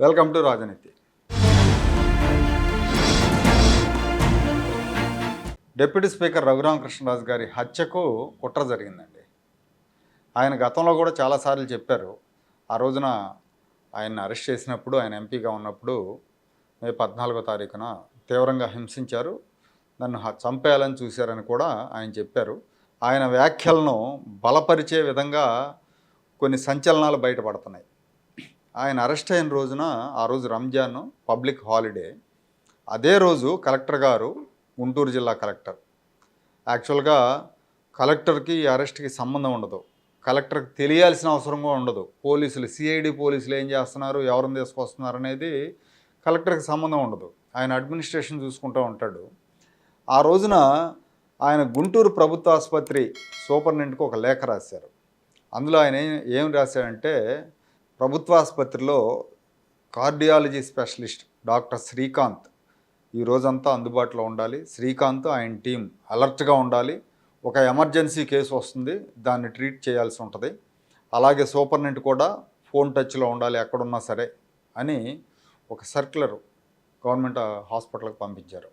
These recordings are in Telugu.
Welcome to Rajaneeti. Deputy speaker Raghuramakrishnaraju గారి హత్యకు కుట్ర జరిగిందండి. ఆయన గతంలో కూడా చాలాసార్లు చెప్పారు ఆ రోజున ఆయన అరెస్ట్ చేసినప్పుడు ఆయన ఎంపీగా ఉన్నప్పుడు మే పద్నాలుగో తారీఖున తీవ్రంగా హింసించారు నన్ను చంపేయాలని చూశారని కూడా ఆయన చెప్పారు. ఆయన వ్యాఖ్యలను బలపరిచే విధంగా కొన్ని సంచలనాలు బయటపడుతున్నాయి. ఆయన అరెస్ట్ అయిన రోజున ఆ రోజు రంజాన్ పబ్లిక్ హాలిడే. అదే రోజు కలెక్టర్ గారు గుంటూరు జిల్లా కలెక్టర్. యాక్చువల్గా కలెక్టర్కి ఈ అరెస్ట్కి సంబంధం ఉండదు. కలెక్టర్కి తెలియాల్సిన అవసరం కూడా ఉండదు. పోలీసులు సిఐడి పోలీసులు ఏం చేస్తున్నారు ఎవరిని తీసుకొస్తున్నారు అనేది కలెక్టర్కి సంబంధం ఉండదు. ఆయన అడ్మినిస్ట్రేషన్ చూసుకుంటూ ఉంటాడు. ఆ రోజున ఆయన గుంటూరు ప్రభుత్వ ఆసుపత్రి సూపరింటెండెంట్కి ఒక లేఖ రాశారు. అందులో ఆయన ఏం ఏం రాశాడంటే ప్రభుత్వ ఆసుపత్రిలో కార్డియాలజీ స్పెషలిస్ట్ డాక్టర్ శ్రీకాంత్ ఈ రోజంతా అందుబాటులో ఉండాలి. శ్రీకాంత్ ఆయన టీం అలర్ట్గా ఉండాలి. ఒక ఎమర్జెన్సీ కేసు వస్తుంది. దాన్ని ట్రీట్ చేయాల్సి ఉంటుంది. అలాగే సూపర్నెంట్ కూడా ఫోన్ టచ్లో ఉండాలి ఎక్కడున్నా సరే అని ఒక సర్క్యులర్ గవర్నమెంట్ హాస్పిటల్కి పంపించారు.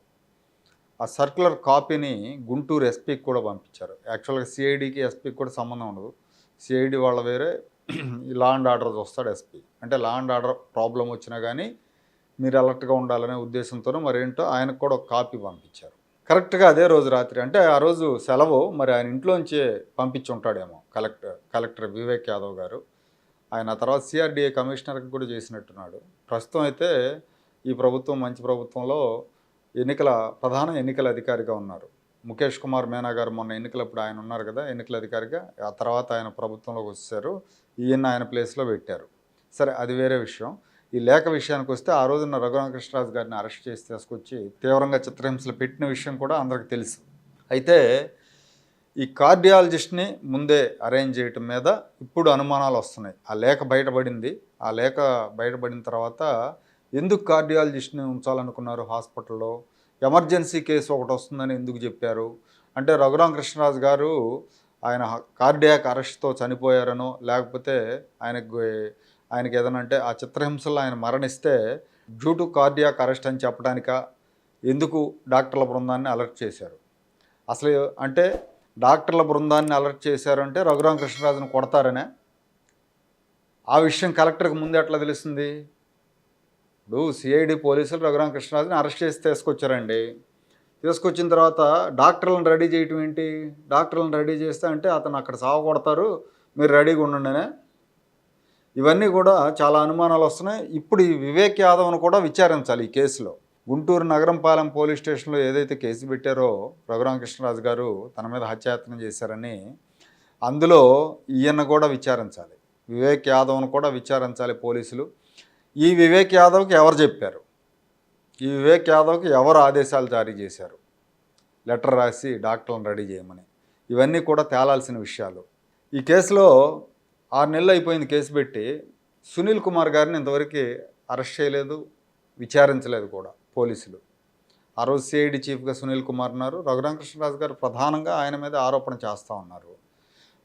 ఆ సర్క్యులర్ కాపీని గుంటూరు ఎస్పీకి కూడా పంపించారు. యాక్చువల్గా సిఐడికి ఎస్పీకి కూడా సంబంధం ఉండదు. సిఐడి వాళ్ళ వేరే ఈ లా అండ్ ఆర్డర్ చూస్తాడు ఎస్పీ అంటే లా అండ్ ఆర్డర్ ప్రాబ్లం వచ్చినా కానీ మీరు అలర్ట్గా ఉండాలనే ఉద్దేశంతోనూ మరేంటో ఆయనకు కూడా ఒక కాపీ పంపించారు. కరెక్ట్గా అదే రోజు రాత్రి అంటే ఆ రోజు సెలవు మరి ఆయన ఇంట్లోంచే పంపించి ఉంటాడేమో కలెక్టర్ కలెక్టర్ వివేక్ యాదవ్ గారు. ఆయన తర్వాత సిఆర్డీఏ కమిషనర్కి కూడా చేసినట్టున్నాడు. ప్రస్తుతం అయితే ఈ ప్రభుత్వం మంచి ప్రభుత్వంలో ఎన్నికల ప్రధాన ఎన్నికల అధికారిగా ఉన్నారు. ముఖేష్ కుమార్ మేనా గారు మొన్న ఎన్నికలప్పుడు ఆయన ఉన్నారు కదా ఎన్నికల అధికారిగా. ఆ తర్వాత ఆయన ప్రభుత్వంలోకి వచ్చారు ఈయన ఆయన ప్లేస్లో పెట్టారు. సరే అది వేరే విషయం. ఈ లేఖ విషయానికి వస్తే ఆ రోజున రఘురామకృష్ణరాజు గారిని అరెస్ట్ చేసి తీసుకొచ్చి తీవ్రంగా చిత్రహింసలు పెట్టిన విషయం కూడా అందరికి తెలుసు. అయితే ఈ కార్డియాలజిస్ట్ని ముందే అరేంజ్ చేయటం మీద ఇప్పుడు అనుమానాలు వస్తున్నాయి. ఆ లేఖ బయటపడింది. ఆ లేఖ బయటపడిన తర్వాత ఎందుకు కార్డియాలజిస్ట్ని ఉంచాలనుకున్నారు హాస్పిటల్లో? ఎమర్జెన్సీ కేసు ఒకటి వస్తుందని ఎందుకు చెప్పారు? అంటే రఘురామ కృష్ణరాజు గారు ఆయన కార్డియాక్ అరెస్ట్తో చనిపోయారనో లేకపోతే ఆయనకు ఆయనకి ఏదైనా అంటే ఆ చిత్రహింసలో ఆయన మరణిస్తే డ్యూ టు కార్డియాక్ అరెస్ట్ అని చెప్పడానిక? ఎందుకు డాక్టర్ల బృందాన్ని అలర్ట్ చేశారు? అసలు అంటే డాక్టర్ల బృందాన్ని అలర్ట్ చేశారంటే రఘురామ కృష్ణరాజును కొడతారనే? ఆ విషయం కలెక్టర్కి ముందు ఎట్లా తెలుస్తుంది? ఇప్పుడు సిఐడి పోలీసులు రఘురామ కృష్ణరాజుని అరెస్ట్ చేసి తీసుకొచ్చారండి. తీసుకొచ్చిన తర్వాత డాక్టర్లను రెడీ చేయటం ఏంటి? డాక్టర్లను రెడీ చేస్తే అంటే అతను అక్కడ సావ కొడతారు మీరు రెడీగా ఉండండినే ఇవన్నీ కూడా చాలా అనుమానాలు వస్తున్నాయి. ఇప్పుడు ఈ వివేక్ యాదవ్ను కూడా విచారించాలి ఈ కేసులో. గుంటూరు నగరంపాలెం పోలీస్ స్టేషన్లో ఏదైతే కేసు పెట్టారో రఘురామకృష్ణరాజు గారు తన మీద హత్యాయత్నం చేశారని అందులో ఈయన కూడా విచారించాలి. వివేక్ యాదవ్ను కూడా విచారించాలి పోలీసులు. ఈ వివేక్ యాదవ్కి ఎవరు చెప్పారు? ఈ వివేక్ యాదవ్కి ఎవరు ఆదేశాలు జారీ చేశారు? లెటర్ రాసి డాక్టర్లను రెడీ చేయమని. ఇవన్నీ కూడా తేలాల్సిన విషయాలు. ఈ కేసులో ఆరు నెలలు అయిపోయింది కేసు పెట్టి. సునీల్ కుమార్ గారిని ఇంతవరకు అరెస్ట్ చేయలేదు విచారించలేదు కూడా పోలీసులు. ఆ రోజు సిఐడి చీఫ్గా సునీల్ కుమార్ ఉన్నారు. రఘురామకృష్ణరాజు గారు ప్రధానంగా ఆయన మీద ఆరోపణ చేస్తూ ఉన్నారు.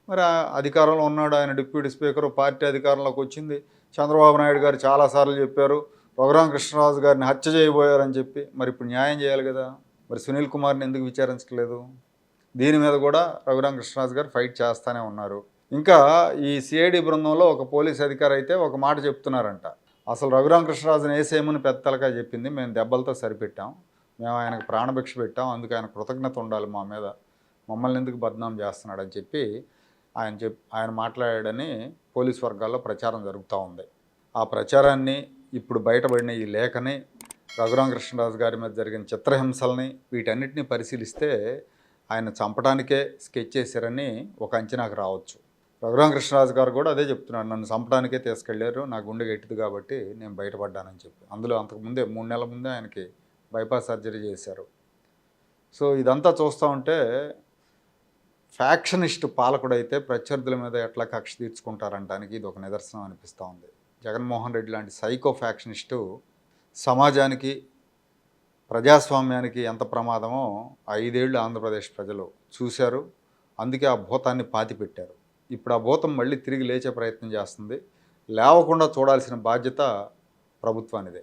మరి అధికారంలో ఉన్నాడు. ఆయన డిప్యూటీ స్పీకర్ పార్టీ అధికారంలోకి వచ్చింది. చంద్రబాబు నాయుడు గారు చాలాసార్లు చెప్పారు రఘురామకృష్ణరాజు గారిని హత్య చేయబోయారని చెప్పి. మరి ఇప్పుడు న్యాయం చేయాలి కదా. మరి సునీల్ కుమార్ని ఎందుకు విచారించట్లేదు? దీని మీద కూడా రఘురామకృష్ణరాజు గారు ఫైట్ చేస్తూనే ఉన్నారు. ఇంకా ఈ సిఐడి బృందంలో ఒక పోలీస్ అధికారి అయితే ఒక మాట చెప్తున్నారంట. అసలు రఘురామకృష్ణరాజుని వేసేయమని పెద్ద తలకాయ చెప్పింది? మేము దెబ్బలతో సరిపెట్టాం. మేము ఆయనకు ప్రాణభిక్ష పెట్టాం. అందుకు ఆయన కృతజ్ఞత ఉండాలి మా మీద. మమ్మల్ని ఎందుకు బద్నాం చేస్తున్నాడని చెప్పి ఆయన చెప్ ఆయన మాట్లాడాడని పోలీస్ వర్గాల్లో ప్రచారం జరుగుతూ ఉంది. ఆ ప్రచారాన్ని ఇప్పుడు బయటపడిన ఈ లేఖని రఘురామకృష్ణరాజు గారి మీద జరిగిన చిత్రహింసల్ని వీటన్నిటిని పరిశీలిస్తే ఆయన చంపడానికే స్కెచ్ చేశారని ఒక అంచనాకు రావచ్చు. రఘురామకృష్ణరాజు గారు కూడా అదే చెప్తున్నాడు నన్ను చంపడానికే తీసుకెళ్ళారు నా గుండె గట్టిది కాబట్టి నేను బయటపడ్డానని చెప్పి. అందులో అంతకుముందే మూడు నెలల ముందే ఆయనకి బైపాస్ సర్జరీ చేశారు. సో ఇదంతా చూస్తూ ఉంటే ఫ్యాక్షనిస్ట్ పాలకుడైతే ప్రత్యర్థుల మీద ఎట్లా కక్ష తీర్చుకుంటారంటానికి ఇది ఒక నిదర్శనం అనిపిస్తూ ఉంది. జగన్మోహన్ రెడ్డి లాంటి సైకో ఫ్యాక్షనిస్టు సమాజానికి ప్రజాస్వామ్యానికి ఎంత ప్రమాదమో ఐదేళ్ళు ఆంధ్రప్రదేశ్ ప్రజలు చూశారు. అందుకే ఆ భూతాన్ని పాతిపెట్టారు. ఇప్పుడు ఆ భూతం మళ్ళీ తిరిగి లేచే ప్రయత్నం చేస్తుంది. లేవకుండా చూడాల్సిన బాధ్యత ప్రభుత్వానిదే.